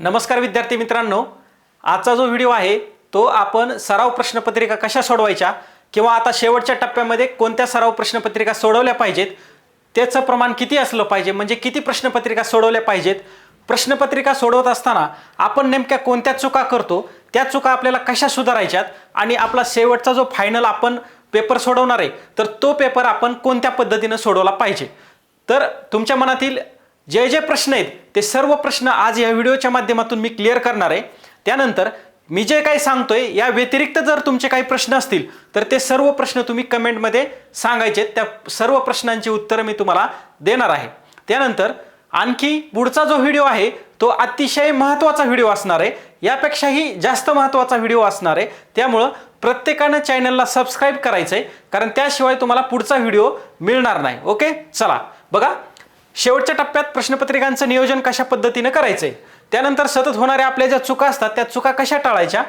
नमस्कार विद्यार्थी मित्रांनो आजचा जो व्हिडिओ आहे तो आपण सराव प्रश्नपत्रिका कशा सोडवायच्या किंवा आता शेवटच्या टप्प्यामध्ये कोणत्या सराव प्रश्नपत्रिका सोडवल्या पाहिजेत त्याचं प्रमाण किती असलं पाहिजे म्हणजे किती प्रश्नपत्रिका सोडवल्या पाहिजेत प्रश्नपत्रिका सोडवत असताना आपण नेमक्या कोणत्या चुका करतो त्या चुका आपल्याला कशा सुधारायच्यात आणि आपला शेवटचा जो फायनल आपण पेपर सोडवणार आहे तर तो पेपर आपण कोणत्या पद्धतीनं सोडवला पाहिजे. तर तुमच्या मनातील जे जे प्रश्न आहेत ते सर्व प्रश्न आज या व्हिडिओच्या माध्यमातून मी क्लिअर करणार आहे. त्यानंतर मी जे काही सांगतोय या व्यतिरिक्त जर तुमचे काही प्रश्न असतील तर ते सर्व प्रश्न तुम्ही कमेंटमध्ये सांगायचे त्या सर्व प्रश्नांची उत्तरं मी तुम्हाला देणार आहे. त्यानंतर आणखी पुढचा जो व्हिडिओ आहे तो अतिशय महत्त्वाचा व्हिडिओ असणार आहे. यापेक्षाही जास्त महत्त्वाचा व्हिडिओ असणार आहे. त्यामुळं प्रत्येकानं चॅनलला सबस्क्राईब करायचं आहे कारण त्याशिवाय तुम्हाला पुढचा व्हिडिओ मिळणार नाही. ओके चला बघा. शेवटच्या टप्प्यात प्रश्नपत्रिकांचं नियोजन कशा पद्धतीनं करायचं आहे त्यानंतर सतत होणाऱ्या आपल्या ज्या चुका असतात त्या चुका कशा टाळायच्या?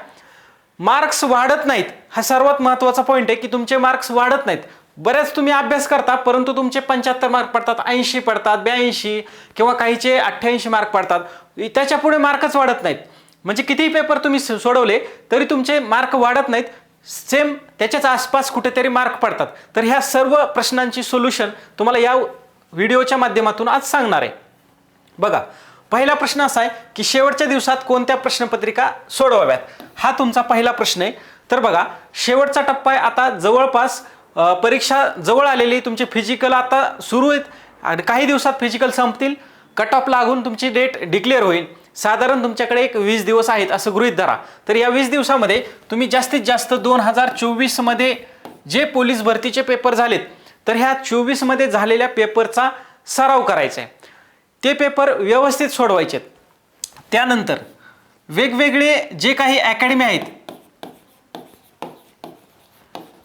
मार्क्स वाढत नाहीत हा सर्वात महत्त्वाचा पॉईंट आहे की तुमचे मार्क्स वाढत नाहीत. बऱ्याच तुम्ही अभ्यास करता परंतु तुमचे पंच्याहत्तर मार्क पडतात ऐंशी पडतात ब्याऐंशी किंवा काहीचे अठ्ठ्याऐंशी मार्क पडतात. त्याच्या पुढे मार्कच वाढत नाहीत. म्हणजे कितीही पेपर तुम्ही स- सोडवले तरी तुमचे मार्क वाढत नाहीत. सेम त्याच्याच आसपास कुठेतरी मार्क पडतात. तर ह्या सर्व प्रश्नांची सोल्युशन तुम्हाला या व्हिडिओच्या माध्यमातून आज सांगणार आहे. बघा पहिला प्रश्न असा आहे की शेवटच्या दिवसात कोणत्या प्रश्नपत्रिका सोडवाव्यात? हा तुमचा पहिला प्रश्न आहे. तर बघा शेवटचा टप्पा आहे आता जवळपास परीक्षा जवळ आलेली तुमचे फिजिकल आता सुरू आहेत आणि काही दिवसात फिजिकल संपतील. कट ऑफ लागून तुमची डेट डिक्लेअर होईल. साधारण तुमच्याकडे एक वीस दिवस आहेत असं गृहीत धरा. तर या वीस दिवसामध्ये तुम्ही जास्तीत जास्त दोन हजार चोवीसमध्ये जे पोलीस भरतीचे पेपर झालेत तर ह्या चोवीसमध्ये झालेल्या पेपरचा सराव करायचा आहे ते पेपर व्यवस्थित सोडवायचे त्यानंतर वेगवेगळे जे काही अकॅडमी आहेत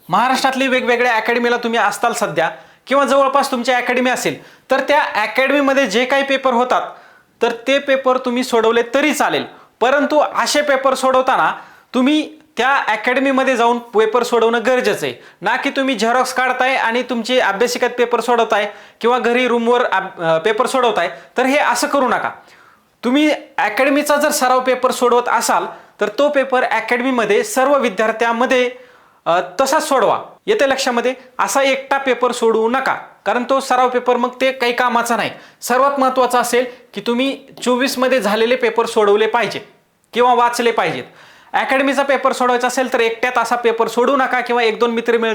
महाराष्ट्रातली वेगवेगळ्या अकॅडमीला तुम्ही असताल सध्या किंवा जवळपास तुमची अकॅडमी असेल तर त्या अकॅडमीमध्ये जे काही पेपर होतात तर ते पेपर तुम्ही सोडवले तरी चालेल. परंतु असे पेपर सोडवताना तुम्ही त्या अकॅडमीमध्ये जाऊन पेपर सोडवणं गरजेचं आहे. ना की तुम्ही झेरॉक्स काढताय आणि तुमची अभ्यासिकात पेपर सोडवताय किंवा घरी रूमवर पेपर सोडवताय तर हे असं करू नका. तुम्ही अकॅडमीचा जर सराव पेपर सोडवत असाल तर तो पेपर अकॅडमीमध्ये सर्व विद्यार्थ्यांमध्ये तसाच सोडवा. येते लक्षामध्ये? असा एकटा पेपर सोडवू नका. कारण तो सराव पेपर मग ते काही कामाचा नाही. सर्वात महत्त्वाचं असेल की तुम्ही चोवीसमध्ये झालेले पेपर सोडवले पाहिजेत किंवा वाचले पाहिजेत. अकॅडमीचा पेपर सोडवायचा असेल तर एकट्यात असा पेपर सोडू नका किंवा एक दोन मित्र मिळ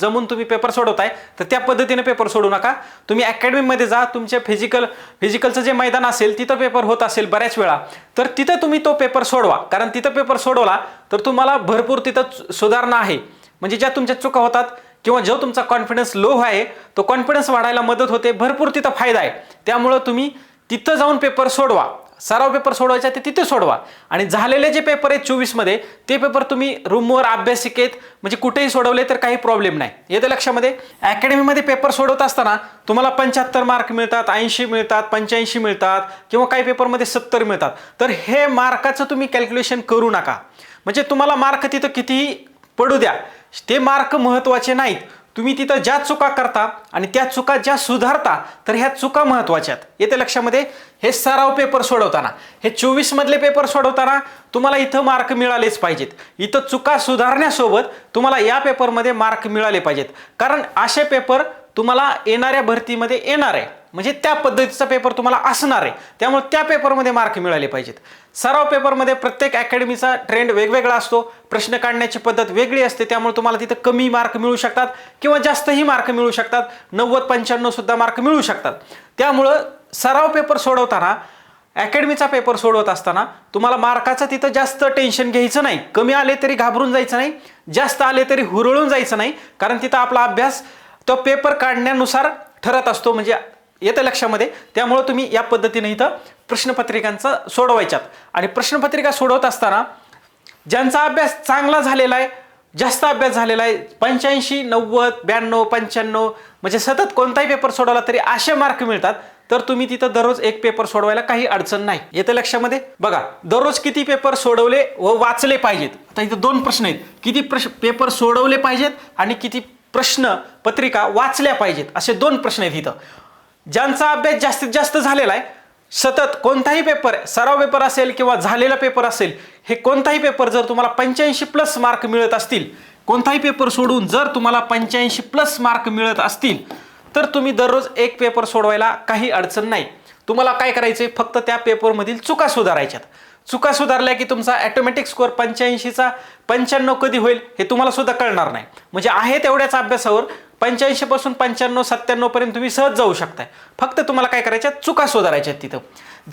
जमून तुम्ही पेपर सोडवताय तर त्या पद्धतीने पेपर सोडू नका. तुम्ही अकॅडमीमध्ये जा तुमचे फिजिकल फिजिकलचं जे मैदान असेल तिथं पेपर होत असेल बऱ्याच वेळा. तर तिथं तुम्ही तो पेपर सोडवा. कारण तिथं पेपर सोडवला तर तुम्हाला भरपूर तिथं सुधारणा आहे. म्हणजे ज्या तुमच्या चुका होतात किंवा जो तुमचा कॉन्फिडन्स लो आहे तो कॉन्फिडन्स वाढायला मदत होते भरपूर तिथं फायदा आहे. त्यामुळं तुम्ही तिथं जाऊन पेपर सोडवा. सराव पेपर सोडवायचा ते तिथे सोडवा. आणि झालेले जे पेपर आहेत चोवीसमध्ये ते पेपर तुम्ही रूमवर अभ्यासिकेत म्हणजे कुठेही सोडवले तर काही प्रॉब्लेम नाही. येतं लक्षामध्ये? अकॅडमीमध्ये पेपर सोडवत असताना तुम्हाला पंच्याहत्तर मार्क मिळतात ऐंशी मिळतात पंच्याऐंशी मिळतात किंवा काही पेपरमध्ये सत्तर मिळतात. तर हे मार्काचं तुम्ही कॅल्क्युलेशन करू नका. म्हणजे तुम्हाला मार्क तिथं कितीही पडू द्या ते मार्क महत्त्वाचे नाहीत. तुम्ही तिथं ज्या चुका करता आणि त्या चुका ज्या सुधारता तर ह्या चुका महत्त्वाच्या आहेत. येते लक्षामध्ये? हे सराव पेपर सोडवताना हे चोवीसमधले पेपर सोडवताना तुम्हाला इथं मार्क मिळालेच पाहिजेत. इथं चुका सुधारण्यासोबत तुम्हाला या पेपरमध्ये मार्क मिळाले पाहिजेत. कारण असे पेपर तुम्हाला येणाऱ्या भरतीमध्ये येणार आहे. म्हणजे त्या पद्धतीचा पेपर तुम्हाला असणार आहे. त्यामुळे त्या पेपरमध्ये मार्क मिळाले पाहिजेत. सराव पेपरमध्ये प्रत्येक अकॅडमीचा ट्रेंड वेगवेगळा असतो. प्रश्न काढण्याची पद्धत वेगळी असते. त्यामुळे तुम्हाला तिथं कमी मार्क मिळू शकतात किंवा जास्तही मार्क मिळू शकतात. नव्वद पंच्याण्णव सुद्धा मार्क मिळू शकतात. त्यामुळं सराव पेपर सोडवताना अकॅडमीचा पेपर सोडवत असताना तुम्हाला मार्काचं तिथं जास्त टेन्शन घ्यायचं नाही. कमी आले तरी घाबरून जायचं नाही. जास्त आले तरी हुरळून जायचं नाही. कारण तिथं आपला अभ्यास तो पेपर काढण्यानुसार ठरत असतो. म्हणजे येतं लक्षामध्ये. त्यामुळं तुम्ही या पद्धतीने इथं प्रश्नपत्रिकांचं सोडवायच्यात. आणि प्रश्नपत्रिका सोडवत असताना ज्यांचा अभ्यास चांगला झालेला आहे जास्त अभ्यास झालेला आहे पंच्याऐंशी नव्वद ब्याण्णव पंच्याण्णव म्हणजे सतत कोणताही पेपर सोडवला तरी असे मार्क मिळतात तर तुम्ही तिथं दररोज एक पेपर सोडवायला काही अडचण नाही. येतं लक्षामध्ये? बघा दररोज किती पेपर सोडवले व वाचले पाहिजेत? आता इथं दोन प्रश्न आहेत. किती प्रश्न पेपर सोडवले पाहिजेत आणि किती प्रश्न पत्रिका वाचल्या पाहिजेत? असे दोन प्रश्न आहेत इथं. ज्यांचा अभ्यास जास्तीत जास्त झालेला आहे सतत कोणताही पेपर सराव पेपर असेल किंवा झालेला पेपर असेल हे कोणताही पेपर जर तुम्हाला पंच्याऐंशी प्लस मार्क मिळत असतील कोणताही पेपर सोडून जर तुम्हाला पंच्याऐंशी प्लस मार्क मिळत असतील तर तुम्ही दररोज एक पेपर सोडवायला काही अडचण नाही. तुम्हाला काय करायचे फक्त त्या पेपरमधील चुका सुधारायच्यात. चुका सुधारल्या की तुमचा ॲटोमॅटिक स्कोअर पंच्याऐंशीचा पंच्याण्णव कधी होईल हे तुम्हाला सुद्धा कळणार नाही. म्हणजे आहे तेवढ्याच अभ्यासावर पंच्याऐंशी पासून पंच्याण्णव सत्त्याण्णव पर्यंत तुम्ही सहज जाऊ शकताय. फक्त तुम्हाला काय करायच्या चुका सुधारायच्या तिथं.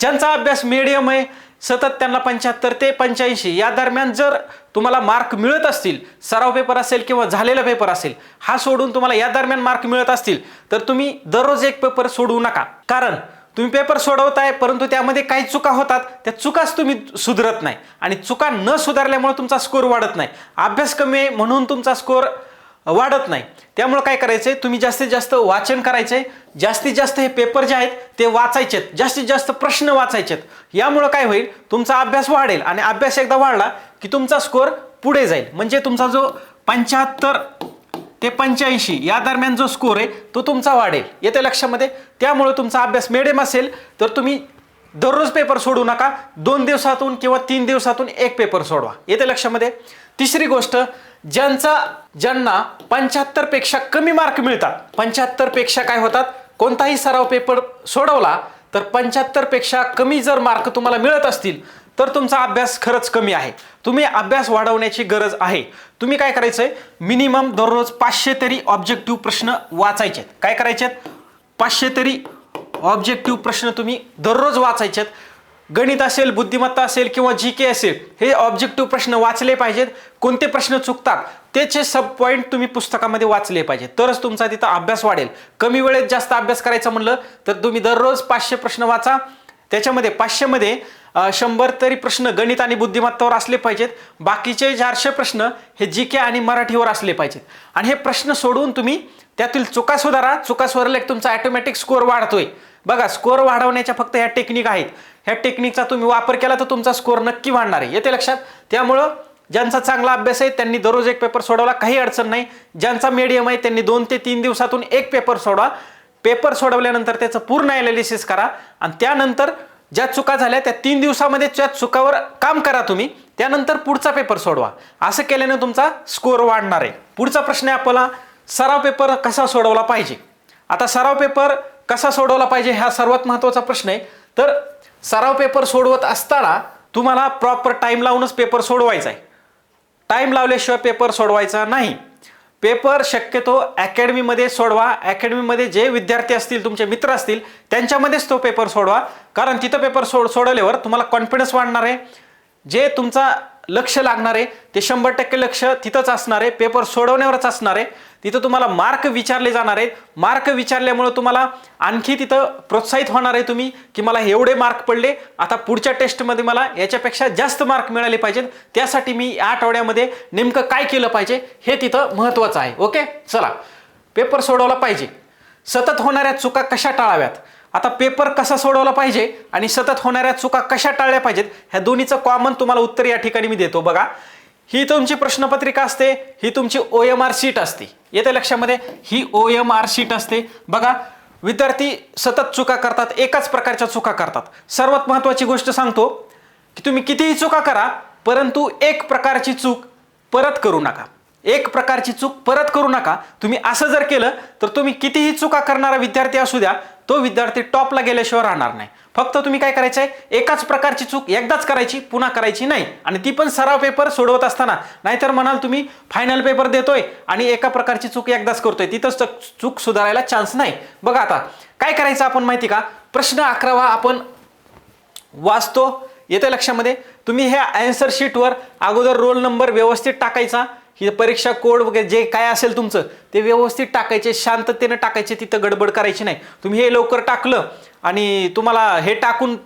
ज्यांचा अभ्यास मिडियम आहे सतत त्यांना पंच्याहत्तर ते पंच्याऐंशी या दरम्यान जर तुम्हाला मार्क मिळत असतील सराव पेपर असेल किंवा झालेला पेपर असेल हा सोडून तुम्हाला या दरम्यान मार्क मिळत असतील तर तुम्ही दररोज एक पेपर सोडवू नका. कारण तुम्ही पेपर सोडवताय परंतु त्यामध्ये काही चुका होतात. त्या चुकाच तुम्ही सुधारत नाही. आणि चुका न सुधारल्यामुळे तुमचा स्कोअर वाढत नाही. अभ्यास कमी आहे म्हणून तुमचा स्कोअर वाढत नाही. त्यामुळं काय करायचं आहे तुम्ही जास्तीत जास्त वाचन करायचं आहे जास्तीत जास्त हे पेपर जे आहेत ते वाचायचेत. जास्तीत जास्त प्रश्न वाचायचेत. यामुळं काय होईल? तुमचा अभ्यास वाढेल आणि अभ्यास एकदा वाढला की तुमचा स्कोअर पुढे जाईल. म्हणजे तुमचा जो पंच्याहत्तर ते पंच्याऐंशी या दरम्यान जो स्कोअर आहे तो तुमचा वाढेल. येते लक्षामध्ये? त्यामुळं तुमचा अभ्यास मिडियम असेल तर तुम्ही दररोज पेपर सोडू नका. दोन दिवसातून किंवा तीन दिवसातून एक पेपर सोडवा. येते लक्षामध्ये? तिसरी गोष्ट ज्यांचा ज्यांना पंच्याहत्तरपेक्षा कमी मार्क मिळतात. पंच्याहत्तरपेक्षा काय होतात? कोणताही सराव पेपर सोडवला तर पंच्याहत्तरपेक्षा कमी जर मार्क तुम्हाला मिळत असतील तर तुमचा अभ्यास खरंच कमी आहे. तुम्ही अभ्यास वाढवण्याची गरज आहे. तुम्ही काय करायचंय? मिनिमम दररोज पाचशे तरी ऑब्जेक्टिव्ह प्रश्न वाचायचे काय करायचे पाचशे तरी ऑब्जेक्टिव्ह प्रश्न तुम्ही दररोज वाचायचेत. गणित असेल बुद्धिमत्ता असेल किंवा जी के असेल हे ऑब्जेक्टिव्ह प्रश्न वाचले पाहिजेत. कोणते प्रश्न चुकतात त्याचे सब पॉईंट तुम्ही पुस्तकामध्ये वाचले पाहिजे तरच तुमचा तिथं अभ्यास वाढेल. कमी वेळेत जास्त अभ्यास करायचा म्हणलं तर तुम्ही दररोज पाचशे प्रश्न वाचा. त्याच्यामध्ये पाचशेमध्ये शंभर तरी प्रश्न गणित आणि बुद्धिमत्तावर असले पाहिजेत. बाकीचे चारशे प्रश्न हे जी के आणि मराठीवर असले पाहिजेत. आणि हे प्रश्न सोडून तुम्ही त्यातील चुका सुधारा. चुका सुधारल्या तुमचा ॲटोमॅटिक स्कोअर वाढतोय. बघा स्कोअर वाढवण्याच्या फक्त ह्या टेक्निक आहेत. ह्या टेक्निकचा तुम्ही वापर केला तर तुमचा स्कोअर नक्की वाढणार आहे. येते लक्षात? त्यामुळं ज्यांचा चांगला अभ्यास आहे त्यांनी दररोज एक पेपर सोडवला काही अडचण नाही. ज्यांचा मीडियम आहे त्यांनी दोन ते तीन दिवसातून एक पेपर सोडवा. पेपर सोडवल्यानंतर त्याचं पूर्ण ॲनालिसिस करा. आणि त्यानंतर ज्या चुका झाल्या त्या तीन दिवसामध्ये त्या चुकावर काम करा तुम्ही. त्यानंतर पुढचा पेपर सोडवा. असं केल्याने तुमचा स्कोअर वाढणार आहे. पुढचा प्रश्न आहे आपला सराव पेपर कसा सोडवला पाहिजे? आता सराव पेपर कसा सोडवला पाहिजे हा सर्वात महत्त्वाचा प्रश्न आहे. तर सराव पेपर सोडवत असताना तुम्हाला प्रॉपर टाईम लावूनच पेपर सोडवायचा आहे. टाईम लावल्याशिवाय पेपर सोडवायचा नाही. पेपर शक्यतो अकॅडमीमध्ये सोडवा. अकॅडमीमध्ये जे विद्यार्थी असतील तुमचे मित्र असतील त्यांच्यामध्येच तो पेपर सोडवा. कारण तिथं पेपर सोड सोडवल्यावर तुम्हाला कॉन्फिडन्स वाढणार आहे. जे तुमचा लक्ष लागणार आहे ते शंभर टक्के लक्ष तिथंच असणार आहे. पेपर सोडवण्यावरच असणार आहे. तिथं तुम्हाला मार्क विचारले जाणार आहेत. मार्क विचारल्यामुळं तुम्हाला आणखी तिथं प्रोत्साहित होणार आहे तुम्ही की मला एवढे मार्क पडले आता पुढच्या टेस्टमध्ये मला याच्यापेक्षा जास्त मार्क मिळाले पाहिजेत. त्यासाठी मी या आठवड्यामध्ये नेमकं काय केलं पाहिजे हे तिथं महत्त्वाचं आहे. ओके? चला. पेपर सोडवला पाहिजे. सतत होणाऱ्या चुका कशा टाळाव्यात? आता पेपर कसा सोडवला पाहिजे आणि सतत होणाऱ्या चुका कशा टाळल्या पाहिजेत ह्या दोन्हीचं कॉमन तुम्हाला उत्तर या ठिकाणी मी देतो. बघा. ही तुमची प्रश्नपत्रिका असते ही तुमची ओ एम आर सीट असते. येते लक्षामध्ये? ही ओ एम आर सीट असते. बघा विद्यार्थी सतत चुका करतात एकाच प्रकारच्या चुका करतात. सर्वात महत्त्वाची गोष्ट सांगतो की तुम्ही कितीही चुका करा परंतु एक प्रकारची चूक परत करू नका. एक प्रकारची चूक परत करू नका. तुम्ही असं जर केलं तर तुम्ही कितीही चुका करणारा विद्यार्थी असू द्या तो विद्यार्थी टॉपला गेल्याशिवाय राहणार नाही. फक्त तुम्ही काय करायचं आहे एकाच प्रकारची चूक एकदाच करायची पुन्हा करायची नाही. आणि ती पण सराव पेपर सोडवत असताना. नाहीतर म्हणाल तुम्ही फायनल पेपर देतोय आणि एका प्रकारची चूक एकदाच करतोय. तिथंच तर चूक सुधारायला चान्स नाही. बघा आता काय करायचं आपण माहिती का? प्रश्न अकरावा आपण वाचतो. येते लक्षामध्ये? तुम्ही ह्या ॲन्सर शीटवर अगोदर रोल नंबर व्यवस्थित टाकायचा. ही परीक्षा कोड वगैरे जे काय असेल तुमचं ते व्यवस्थित टाकायचे शांततेनं टाकायचे तिथं गडबड करायची नाही. तुम्ही हे लवकर टाकलं आणि तुम्हाला हे टाकून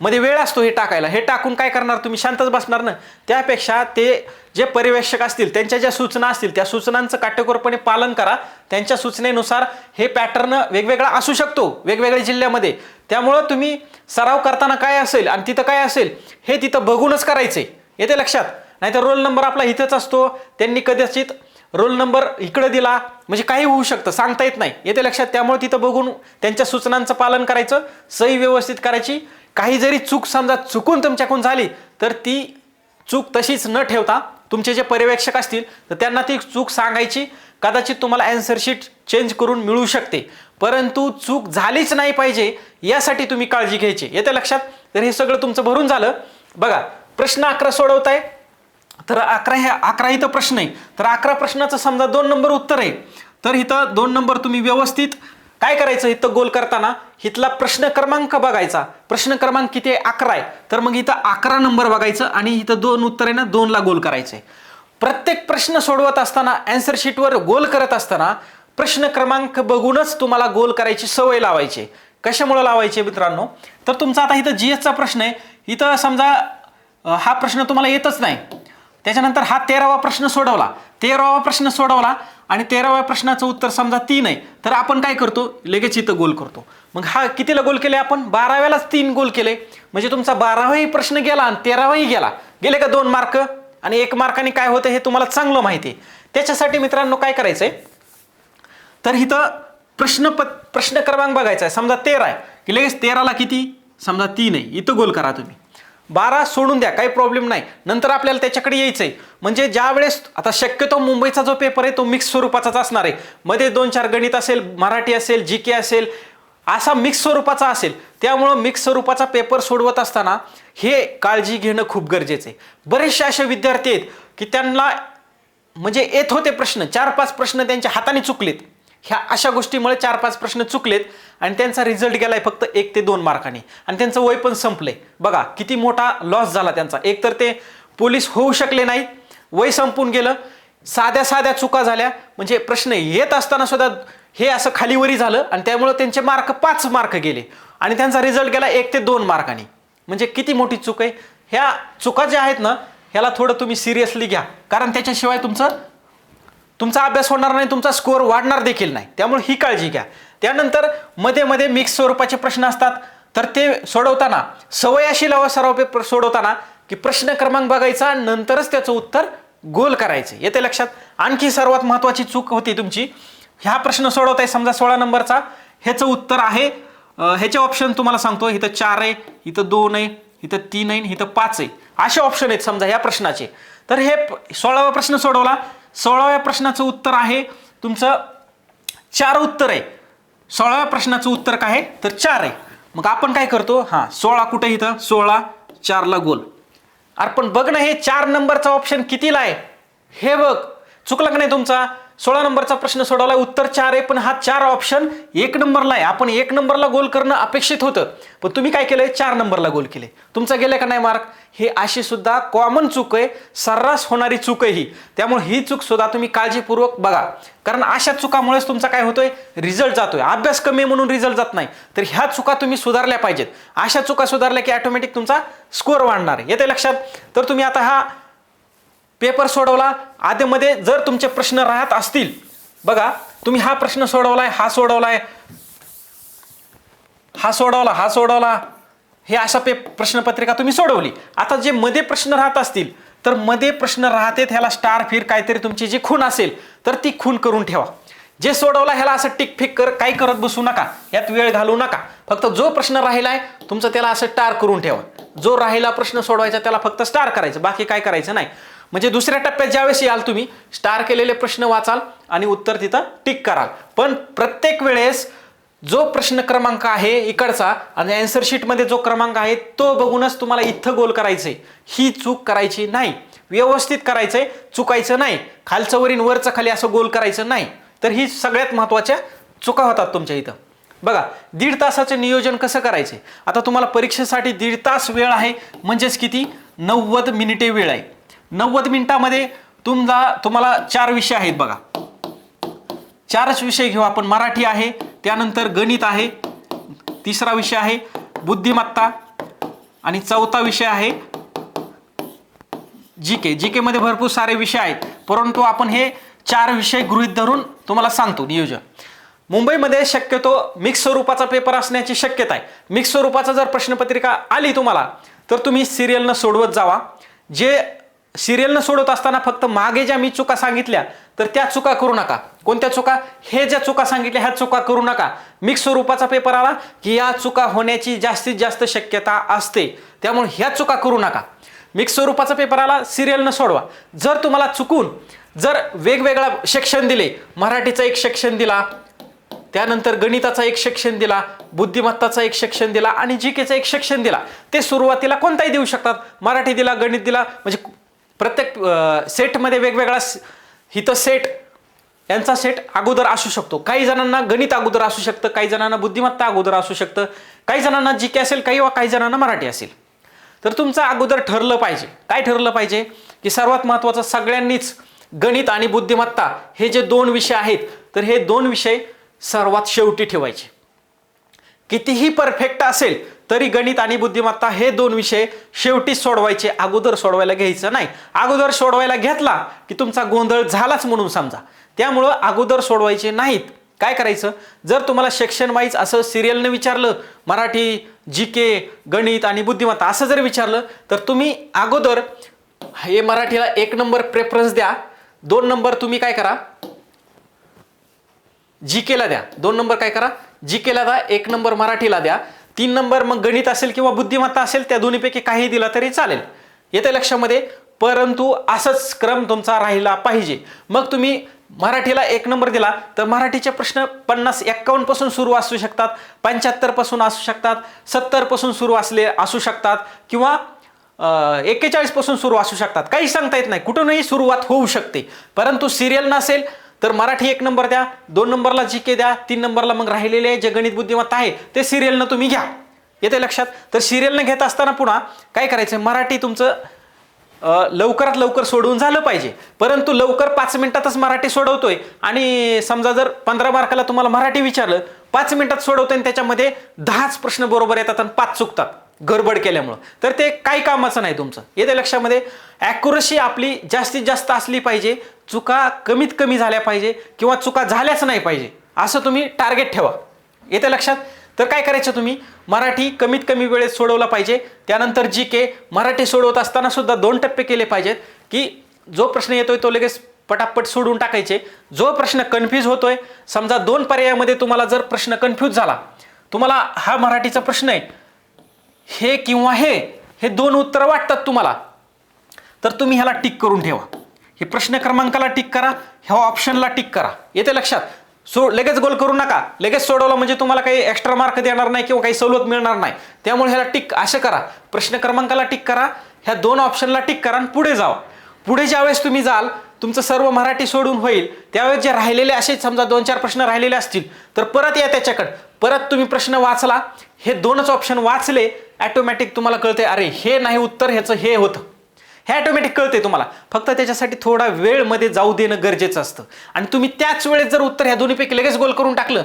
मध्ये वेळ असतो हे टाकायला हे टाकून काय करणार तुम्ही? शांतच बसणार ना. त्यापेक्षा ते जे पर्यवेक्षक असतील त्यांच्या ज्या सूचना असतील त्या सूचनांचं काटेकोरपणे पालन करा. त्यांच्या सूचनेनुसार हे पॅटर्न वेगवेगळा असू शकतो वेगवेगळ्या जिल्ह्यामध्ये. त्यामुळं तुम्ही सराव करताना काय असेल आणि तिथं काय असेल हे तिथं बघूनच करायचे येते लक्षात? नाहीतर रोल नंबर आपला इथंच असतो. त्यांनी कदाचित रोल नंबर इकडं दिला. म्हणजे काही होऊ शकतं सांगता येत नाही. येते लक्षात. त्यामुळे तिथं बघून त्यांच्या सूचनांचं पालन करायचं सही व्यवस्थित करायची. काही जरी चूक समजा चुकून तुमच्याकडून झाली तर ती चूक तशीच न ठेवता तुमचे जे पर्यवेक्षक असतील तर त्यांना ती चूक सांगायची. कदाचित तुम्हाला अँसर शीट चेंज करून मिळू शकते. परंतु चूक झालीच नाही पाहिजे यासाठी तुम्ही काळजी घ्यायची. येते लक्षात? तर हे सगळं तुमचं भरून झालं. बघा प्रश्न अकरा सोडवताय. तर अकरा हे अकरा इथं प्रश्न आहे. तर अकरा प्रश्नाचं समजा दोन नंबर उत्तर आहे. तर इथं दोन नंबर तुम्ही व्यवस्थित काय करायचं इथं गोल करताना? इथला प्रश्न क्रमांक बघायचा. प्रश्न क्रमांक किती आहे? अकरा आहे. तर मग इथं अकरा नंबर बघायचं आणि इथं दोन उत्तर आहे ना दोनला गोल करायचे. प्रत्येक प्रश्न सोडवत असताना अँसर शीटवर गोल करत असताना प्रश्न क्रमांक बघूनच तुम्हाला गोल करायची सवय लावायची. कशामुळे लावायची मित्रांनो? तर तुमचा आता इथं जी एसचा प्रश्न आहे. इथं समजा हा प्रश्न तुम्हाला येतच नाही. त्याच्यानंतर हा तेरावा प्रश्न सोडवला. तेरावा प्रश्न सोडवला आणि तेराव्या प्रश्नाचं उत्तर समजा तीन आहे तर आपण काय करतो? लगेच इथं गोल करतो. मग हा कितीला गोल केले आपण? बाराव्यालाच तीन गोल केले. म्हणजे तुमचा बारावाही प्रश्न गेला आणि तेरावाही गेला. गेले का दोन मार्क? आणि एक मार्काने काय होतं हे तुम्हाला चांगलं माहिती आहे. त्याच्यासाठी मित्रांनो काय करायचं आहे तर इथं प्रश्न प प्रश्न क्रमांक बघायचा आहे. समजा तेरा आहे. की लगेच तेराला किती? समजा तीन आहे. इथं गोल करा तुम्ही. बारा सोडून द्या काही प्रॉब्लेम नाही. नंतर आपल्याला त्याच्याकडे यायचं आहे म्हणजे ज्या वेळेस आता शक्यतो मुंबईचा जो पेपर आहे तो मिक्स स्वरूपाचाच असणार आहे. मध्ये दोन चार गणित असेल मराठी असेल जी के असेल असा मिक्स स्वरूपाचा असेल. त्यामुळं मिक्स स्वरूपाचा पेपर सोडवत असताना हे काळजी घेणं खूप गरजेचं आहे. बरेचसे असे विद्यार्थी आहेत की त्यांना म्हणजे येत होते प्रश्न चार पाच प्रश्न त्यांच्या हाताने चुकलेत. ह्या अशा गोष्टीमुळे चार पाच प्रश्न चुकलेत. आणि त्यांचा रिझल्ट गेलाय फक्त एक ते दोन मार्कांनी. आणि त्यांचं वय पण संपलंय. बघा किती मोठा लॉस झाला त्यांचा. एक तर ते पोलीस होऊ शकले नाही. वय संपून गेलं. साध्या साध्या चुका झाल्या. म्हणजे प्रश्न येत असताना सुद्धा हे असं खालीवरी झालं आणि त्यामुळं त्यांचे मार्क पाच मार्क गेले. आणि त्यांचा रिझल्ट गेला एक ते दोन मार्कांनी. म्हणजे किती मोठी चूक आहे? ह्या चुका ज्या आहेत ना ह्याला थोडं तुम्ही सिरियसली घ्या. कारण त्याच्याशिवाय तुमचं तुमचा अभ्यास होणार नाही तुमचा स्कोअर वाढणार देखील नाही. त्यामुळे ही काळजी घ्या. त्यानंतरमध्ये मध्ये मिक्स स्वरूपाचे प्रश्न असतात. तर ते सोडवताना सवय अशी लावा सराव सोडवताना की प्रश्न क्रमांक बघायचा नंतरच त्याचं उत्तर गोल करायचं. येते लक्षात? आणखी सर्वात महत्त्वाची चूक होती तुमची. ह्या प्रश्न सोडवताय समजा सोळा नंबरचा. ह्याचं उत्तर आहे. ह्याचे ऑप्शन तुम्हाला सांगतो. इथं चार आहे इथं दोन आहे इथं तीन आहे इथं पाच आहे. असे ऑप्शन आहेत समजा ह्या प्रश्नाचे. तर हे सोळावा प्रश्न सोडवला. सोळाव्या प्रश्नाचं उत्तर आहे. तुमचं चार उत्तर आहे. सोळाव्या प्रश्नाचं उत्तर काय? आहे तर चार आहे. मग आपण काय करतो? हां सोळा कुठे इथं? सोळा चारला गोल. अरे पण बघ ना हे चार नंबरचा ऑप्शन कितीला आहे? हे बघ. चुकलं का नाही तुमचा? सोळा नंबरचा प्रश्न सोडवला उत्तर चार आहे पण हा चार ऑप्शन एक नंबरला आहे. आपण एक नंबरला गोल करणं अपेक्षित होतं. पण तुम्ही काय केलंय? चार नंबरला गोल केले तुमचा गेले का नाही मार्क हे अशी सुद्धा कॉमन चूक आहे. सर्रास होणारी चूक आहे ही त्यामुळे ही चूक सुद्धा तुम्ही काळजीपूर्वक बघा. कारण अशा चुकामुळेच तुमचा काय होतोय? रिझल्ट जातोय. अभ्यास कमी आहे म्हणून रिझल्ट जात नाही. तर ह्या चुका तुम्ही सुधारल्या पाहिजेत. अशा चुका सुधारल्या की ऑटोमॅटिक तुमचा स्कोअर वाढणार आहे. येते लक्षात? तर तुम्ही आता हा पेपर सोडवला आधीमध्ये जर तुमचे प्रश्न राहत असतील बघा तुम्ही हा प्रश्न सोडवलाय हा सोडवलाय. हा सोडवला हा सोडवला. हे अशा पे प्रश्नपत्रिका तुम्ही सोडवली. आता जे मध्ये प्रश्न राहत असतील तर मध्ये प्रश्न राहते ह्याला स्टार फिर काहीतरी तुमची जी खून असेल तर ती खून करून ठेवा. जे सोडवला ह्याला असं टिक फिक कर काही करत बसू नका. यात वेळ घालू नका. फक्त जो प्रश्न राहिलाय तुमचं त्याला असं स्टार करून ठेवा. जो राहिला प्रश्न सोडवायचा त्याला फक्त स्टार करायचं. बाकी काय करायचं नाही. म्हणजे दुसऱ्या टप्प्यात ज्यावेळेस याल तुम्ही स्टार केलेले प्रश्न वाचाल आणि उत्तर तिथं टिक कराल. पण प्रत्येक वेळेस जो प्रश्न क्रमांक आहे इकडचा आणि अँसर शीटमध्ये जो क्रमांक आहे तो बघूनच तुम्हाला इथं गोल करायचंय. ही चूक करायची नाही. व्यवस्थित करायचंय चुकायचं नाही. खालचं वरीन वरचं खाली असं गोल करायचं नाही. तर ही सगळ्यात महत्त्वाच्या चुका होतात तुमच्या इथं. बघा दीड तासाचं नियोजन कसं करायचे आता तुम्हाला परीक्षेसाठी दीड तास वेळ आहे. म्हणजेच किती? नव्वद मिनिटे वेळ आहे. नव्वद मिनिटामध्ये तुमचा तुम्हाला चार विषय आहेत बघा. चारच विषय घेऊ आपण. मराठी आहे त्यानंतर गणित आहे तिसरा विषय आहे बुद्धिमत्ता आणि चौथा विषय आहे जी के. जी मध्ये भरपूर सारे विषय आहेत परंतु आपण हे चार विषय गृहीत धरून तुम्हाला सांगतो नियोजन. मुंबईमध्ये शक्यतो मिक्स स्वरूपाचा पेपर असण्याची शक्यता आहे. मिक्स स्वरूपाचा जर प्रश्नपत्रिका आली तुम्हाला तर तुम्ही सिरियलनं सोडवत जावा. जे सिरियलनं सोडवत असताना फक्त मागे ज्या मी चुका सांगितल्या तर त्या चुका करू नका. कोणत्या चुका? हे ज्या चुका सांगितल्या ह्या चुका करू नका. मिक्स स्वरूपाचा पेपर आला की या चुका होण्याची जास्तीत जास्त शक्यता असते. त्यामुळे ह्या चुका करू नका. मिक्स स्वरूपाचा पेपर आला सिरियलनं सोडवा. जर तुम्हाला चुकून जर वेगवेगळा सेक्शन दिले मराठीचा एक सेक्शन दिला त्यानंतर गणिताचा एक सेक्शन दिला बुद्धिमत्ताचा एक सेक्शन दिला आणि जी केचा एक सेक्शन दिला ते सुरुवातीला कोणताही देऊ शकतात. मराठी दिला गणित दिला म्हणजे प्रत्येक सेटमध्ये वेगवेगळा स- हिथं सेट यांचा सेट अगोदर असू शकतो. काही जणांना गणित अगोदर असू शकतं काही जणांना बुद्धिमत्ता अगोदर असू शकतं काही जणांना जी के असेल काही वा काही जणांना मराठी असेल. तर तुमचं अगोदर ठरलं पाहिजे. काय ठरलं पाहिजे? की सर्वात महत्त्वाचं सगळ्यांनीच गणित आणि बुद्धिमत्ता हे जे दोन विषय आहेत तर हे दोन विषय सर्वात शेवटी ठेवायचे. कितीही परफेक्ट असेल तरी गणित आणि बुद्धिमत्ता हे दोन विषय शेवटी सोडवायचे अगोदर सोडवायला घ्यायचं नाही. अगोदर सोडवायला घेतला की तुमचा गोंधळ झालाच म्हणून समजा. त्यामुळं अगोदर सोडवायचे नाहीत. काय करायचं? जर तुम्हाला सेक्शन वाईज असं सिरियलनं विचारलं मराठी जी के गणित आणि बुद्धिमत्ता असं जर विचारलं तर तुम्ही अगोदर हे मराठीला एक नंबर प्रेफरन्स द्या. दोन नंबर तुम्ही काय करा? जी केला द्या. दोन नंबर काय करा? जी केला द्या एक नंबर मराठीला द्या. तीन नंबर मग गणित असेल किंवा बुद्धिमत्ता असेल त्या दोन्हीपैकी काही दिला तरी चालेल. येत्या लक्षामध्ये. परंतु असंच क्रम तुमचा राहिला पाहिजे. मग तुम्ही मराठीला एक नंबर दिला तर मराठीचे प्रश्न पन्नास एक्कावन्नपासून सुरू असू शकतात पंच्याहत्तरपासून असू शकतात सत्तरपासून सुरू असले असू शकतात किंवा एक्केचाळीसपासून सुरू असू शकतात. काही सांगता येत नाही. कुठूनही सुरुवात होऊ शकते. परंतु सिरियल नसेल तर मराठी एक नंबर द्या दोन नंबरला जी के द्या तीन नंबरला मग राहिलेले जे गणित बुद्धिमत्ता आहे ते सिरियलनं तुम्ही घ्या. येते लक्षात? तर सिरियलनं घेत असताना पुन्हा काय करायचं? मराठी तुमचं लवकरात लवकर सोडवून झालं पाहिजे. परंतु लवकर पाच मिनिटातच मराठी सोडवतोय. आणि समजा जर पंधरा मार्काला तुम्हाला मराठी विचारलं पाच मिनिटात सोडवतोय आणि त्याच्यामध्ये दहाच प्रश्न बरोबर येतात आणि पाच चुकतात. गडबड केल्यामुळं. तर ते काही कामाचं नाही तुमचं. येते लक्षामध्ये ॲक्युरसी आपली जास्तीत जास्त असली पाहिजे चुका कमीत कमी झाल्या पाहिजे किंवा चुका झाल्याच नाही पाहिजे असं तुम्ही टार्गेट ठेवा. येते लक्षात? तर काय करायचं तुम्ही? मराठी कमीत कमी वेळेत सोडवला पाहिजे. त्यानंतर जी के मराठी सोडवत असताना सुद्धा दोन टप्पे केले पाहिजेत की जो प्रश्न येतोय तो लगेच पटापट सोडून टाकायचे. जो प्रश्न कन्फ्यूज होतोय समजा दोन पर्यायामध्ये तुम्हाला जर प्रश्न कन्फ्यूज झाला तुम्हाला हा मराठीचा प्रश्न आहे हे किंवा हे हे दोन उत्तरं वाटतात तुम्हाला. तर तुम्ही ह्याला टिक करून ठेवा. हे प्रश्न क्रमांकाला टिक करा ह्या ऑप्शनला टिक करा. येते लक्षात? सो लगेच गोल करू नका. लगेच सोडवलं म्हणजे तुम्हाला काही एक्स्ट्रा मार्क देणार नाही किंवा काही सवलत मिळणार नाही. त्यामुळे ह्याला टिक असं करा. प्रश्न क्रमांकाला टिक करा ह्या दोन ऑप्शनला टिक करा आणि पुढे जावा. पुढे ज्यावेळेस तुम्ही जाल तुमचं सर्व मराठी सोडून होईल. त्यावेळेस जे राहिलेले असे समजा दोन चार प्रश्न राहिलेले असतील तर परत या त्याच्याकडं. परत तुम्ही प्रश्न वाचला हे दोनच ऑप्शन वाचले ॲटोमॅटिक तुम्हाला कळते अरे हे नाही उत्तर ह्याचं हे होतं. हे ॲटोमॅटिक कळते तुम्हाला. फक्त त्याच्यासाठी थोडा वेळमध्ये जाऊ देणं गरजेचं असतं. आणि तुम्ही त्याच वेळेस जर उत्तर ह्या दोन्हीपैकी लगेच गोल करून टाकलं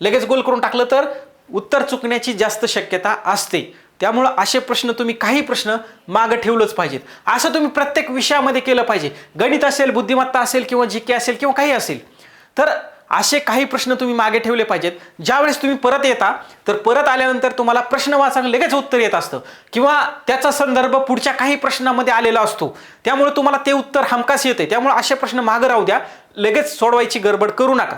लगेच गोल करून टाकलं तर उत्तर चुकण्याची जास्त शक्यता असते. त्यामुळं असे प्रश्न तुम्ही काही प्रश्न मागं ठेवलंच पाहिजेत. असं तुम्ही प्रत्येक विषयामध्ये केलं पाहिजे. गणित असेल बुद्धिमत्ता असेल किंवा जी के असेल किंवा काही असेल. तर असे काही प्रश्न तुम्ही मागे ठेवले पाहिजेत. ज्यावेळेस तुम्ही परत येता तर परत आल्यानंतर तुम्हाला प्रश्न वाचायला लगेच उत्तर येत असतं. किंवा त्याचा संदर्भ पुढच्या काही प्रश्नामध्ये आलेला असतो. त्यामुळे तुम्हाला ते उत्तर हमखास येते त्यामुळे असे प्रश्न मागं राहू द्या. लगेच सोडवायची गडबड करू नका.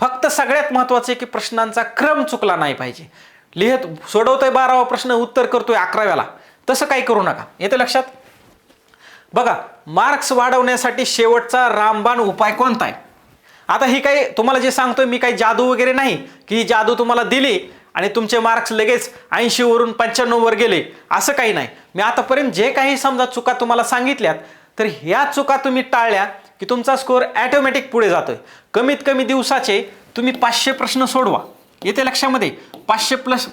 फक्त सगळ्यात महत्त्वाचं आहे की प्रश्नांचा क्रम चुकला नाही पाहिजे. लिहित सोडवतोय बारावा प्रश्न उत्तर करतोय अकराव्याला. तसं काही करू नका. येते लक्षात? बघा मार्क्स वाढवण्यासाठी शेवटचा रामबाण उपाय कोणता आहे? आता ही काही तुम्हाला जे सांगतोय मी काही जादू वगैरे नाही की ही जादू तुम्हाला दिली आणि तुमचे मार्क्स लगेच ऐंशीवरून पंच्याण्णववर गेले असं काही नाही. मी आतापर्यंत जे काही समजा चुका तुम्हाला सांगितल्यात तर ह्या चुका तुम्ही टाळल्या की तुमचा स्कोअर ॲटोमॅटिक पुढे जातोय. कमीत कमी दिवसाचे तुम्ही पाचशे प्रश्न सोडवा. येते लक्षामध्ये. पाचशे प्लस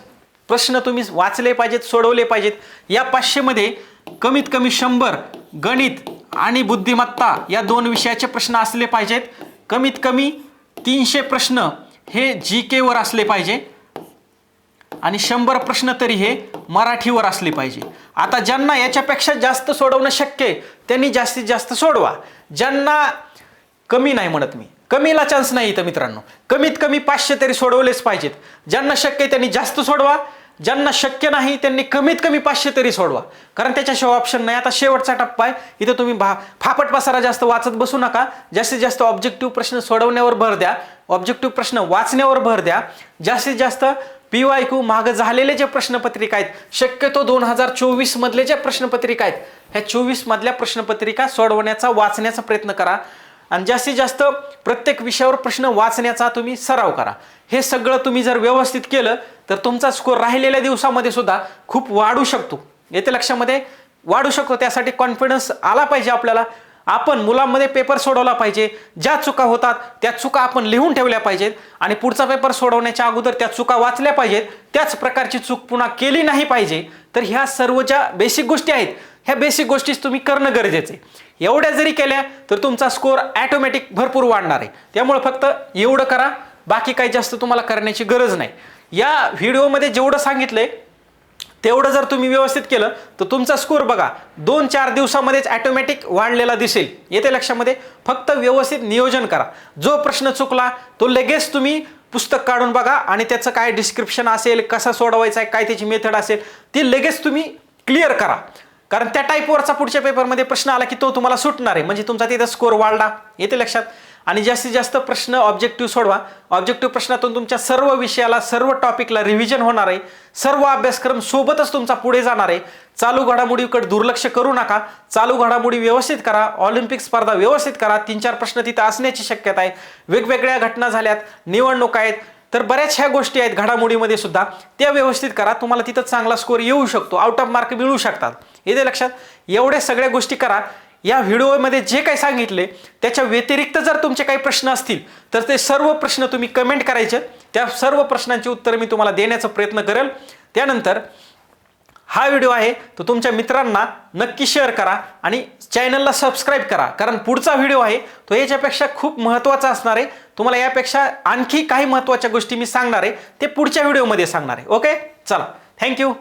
प्रश्न तुम्ही वाचले पाहिजेत सोडवले पाहिजेत. या पाचशेमध्ये कमीत कमी शंभर गणित आणि बुद्धिमत्ता या दोन विषयाचे प्रश्न असले पाहिजेत. कमीत कमी तीनशे प्रश्न हे जी केवर असले पाहिजे. आणि शंभर प्रश्न तरी हे मराठीवर असले पाहिजे. आता ज्यांना याच्यापेक्षा जास्त सोडवणं शक्य आहे त्यांनी जास्तीत जास्त सोडवा. ज्यांना कमी नाही म्हणत मी. कमीला चान्स नाही इथं मित्रांनो. कमीत कमी पाचशे तरी सोडवलेच पाहिजेत. ज्यांना शक्य आहे त्यांनी जास्त सोडवा. ज्यांना शक्य नाही त्यांनी कमीत कमी पाचशे तरी सोडवा. कारण त्याच्याशिवाय ऑप्शन नाही. आता शेवटचा टप्पा आहे. इथं तुम्ही भा फापट पसारा जास्त वाचत बसू नका. जास्तीत जास्त ऑब्जेक्टिव्ह प्रश्न सोडवण्यावर भर द्या. ऑब्जेक्टिव्ह प्रश्न वाचण्यावर भर द्या. जास्तीत जास्त पी वाय क्यू मागं झालेले जे प्रश्नपत्रिका आहेत शक्यतो दोन हजार चोवीसमधले ज्या जे प्रश्नपत्रिका आहेत ह्या चोवीसमधल्या प्रश्नपत्रिका सोडवण्याचा वाचण्याचा प्रयत्न करा. आणि जास्तीत जास्त प्रत्येक विषयावर प्रश्न वाचण्याचा तुम्ही सराव करा. हे सगळं तुम्ही जर व्यवस्थित केलं तर तुमचा स्कोर राहिलेल्या दिवसामध्ये सुद्धा खूप वाढू शकतो. येते लक्षामध्ये वाढू शकतो त्यासाठी कॉन्फिडन्स आला पाहिजे आपल्याला. आपण मुलांमध्ये पेपर सोडवला पाहिजे. ज्या चुका होतात त्या चुका आपण लिहून ठेवल्या पाहिजेत. आणि पुढचा पेपर सोडवण्याच्या अगोदर त्या चुका वाचल्या पाहिजेत. त्याच प्रकारची चूक पुन्हा केली नाही पाहिजे. तर ह्या सर्व ज्या बेसिक गोष्टी आहेत ह्या बेसिक गोष्टीच तुम्ही करणं गरजेचं आहे. एवढ्या जरी केल्या तर तुमचा स्कोअर ॲटोमॅटिक भरपूर वाढणार आहे. त्यामुळे फक्त एवढं करा बाकी काही जास्त तुम्हाला करण्याची गरज नाही. या व्हिडिओमध्ये जेवढं सांगितलंय तेवढं जर तुम्ही व्यवस्थित केलं तर तुमचा स्कोअर बघा दोन चार दिवसामध्येच ॲटोमॅटिक वाढलेला दिसेल. येते लक्षामध्ये? फक्त व्यवस्थित नियोजन करा. जो प्रश्न चुकला तो लगेच तुम्ही पुस्तक काढून बघा आणि त्याचं काय डिस्क्रिप्शन असेल कसा सोडवायचा आहे काय त्याची मेथड असेल ती लगेच तुम्ही क्लिअर करा. कारण त्या टाईपवरचा पुढच्या पेपरमध्ये प्रश्न आला की तो तुम्हाला सुटणार आहे. म्हणजे तुमचा तिथं स्कोअर वाढला. येते लक्षात. आणि जास्तीत जास्त प्रश्न ऑब्जेक्टिव्ह सोडवा. ऑब्जेक्टिव्ह प्रश्नातून तुमच्या सर्व विषयाला सर्व टॉपिकला रिव्हिजन होणार आहे. सर्व अभ्यासक्रम सोबतच तुमचा पुढे जाणार आहे. चालू घडामोडीकडे दुर्लक्ष करू नका. चालू घडामोडी व्यवस्थित करा. ऑलिम्पिक स्पर्धा व्यवस्थित करा. तीन चार प्रश्न तिथं असण्याची शक्यता आहे. वेगवेगळ्या घटना झाल्यात. निवडणूक आहेत. तर बऱ्याच ह्या गोष्टी आहेत. घडामोडीमध्ये सुद्धा. त्या व्यवस्थित करा. तुम्हाला तिथं चांगला स्कोअर येऊ शकतो. आउट ऑफ मार्क मिळू शकतात. येते लक्षात एवढ्या सगळ्या गोष्टी करा. या व्हिडिओमध्ये जे काही सांगितले त्याच्या व्यतिरिक्त जर तुमचे काही प्रश्न असतील तर ते सर्व प्रश्न तुम्ही कमेंट करायचे. त्या सर्व प्रश्नांची उत्तरं मी तुम्हाला देण्याचा प्रयत्न करेल. त्यानंतर हा व्हिडिओ आहे तो तुमच्या मित्रांना नक्की शेअर करा आणि चॅनलला सबस्क्राईब करा. कारण पुढचा व्हिडिओ आहे तो याच्यापेक्षा खूप महत्त्वाचा असणार आहे. तुम्हाला यापेक्षा आणखी काही महत्त्वाच्या गोष्टी मी सांगणार आहे ते पुढच्या व्हिडिओमध्ये सांगणार आहे. ओके चला. थँक्यू